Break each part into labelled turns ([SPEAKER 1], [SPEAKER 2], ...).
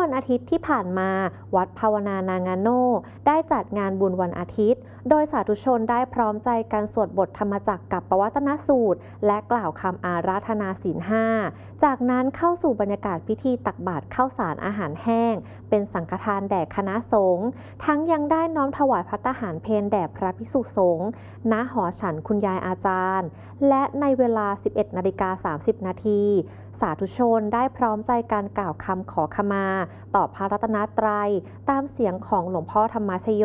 [SPEAKER 1] วันอาทิตย์ที่ผ่านมา วัดภาวนานางาโน ได้จัดงานบุญวันอาทิตย์ โดยสาธุชนได้พร้อมใจกันสวดบทธรรมจักรกับปวัตนสูตร และกล่าวคำอาราธนาศีลห้าจากนั้นเข้าสู่บรรยากาศพิธีตักบาตรข้าวสารอาหารแห้ง เป็นสังฆทานแด่คณะสงฆ์ทั้งยังได้น้อมถวายพัตตาหารเพลแด่พระภิกษุสงฆ์ณหอฉันคุณยายอาจารย์ และในเวลา 11นาฬิกา30นาที สาธุชนได้พร้อมใจการกล่าวคำขอขมา ต่อพระรัตนตรัย ตามเสียงของหลวงพ่อธรรมชโย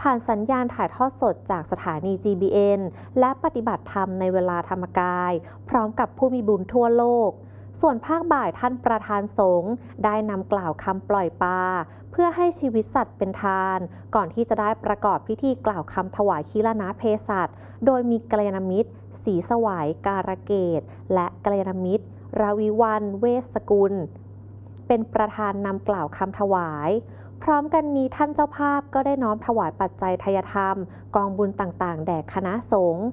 [SPEAKER 1] ผ่านสัญญาณถ่ายทอดสดจากสถานี GBN และปฏิบัติธรรมในเวลาธรรมกาย พร้อมกับผู้มีบุญทั่วโลกส่วนภาคบ่ายท่านประธานสงฆ์ได้นำกล่าวคำปล่อยปลาเพื่อให้ชีวิตสัตว์เป็นทาน ก่อนที่จะได้ประกอบพิธีกล่าวคำถวายคีรณะเพศัตโดยมีกัลยาณมิตร สีสวายการะเกต และกลยรมิตร ราวิวันเวสสกุล เป็นประธานนำกล่าวคำถวาย พร้อมกันนี้ท่านเจ้าภาพก็ได้น้อมถวายปัจจัยทายธรรม กองบุญต่างๆ แด่คณะสงฆ์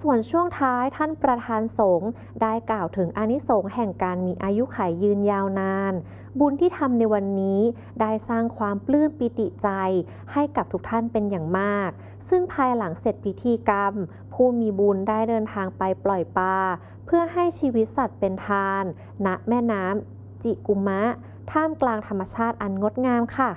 [SPEAKER 1] ส่วนช่วงท้ายท่านประธานสงฆ์ได้กล่าวถึงอนิสงส์แห่งการมีอายุขัยยืนยาวนาน บุญที่ทำในวันนี้ได้สร้างความปลื้มปิติใจ ให้กับทุกท่านเป็นอย่างมาก ซึ่งภายหลังเสร็จพิธีกรรม ผู้มีบุญได้เดินทางไปปล่อยปลาเพื่อให้ชีวิตสัตว์เป็นทาน ณแม่น้ำจิกุมะ ท่ามกลางธรรมชาติอันงดงามค่ะ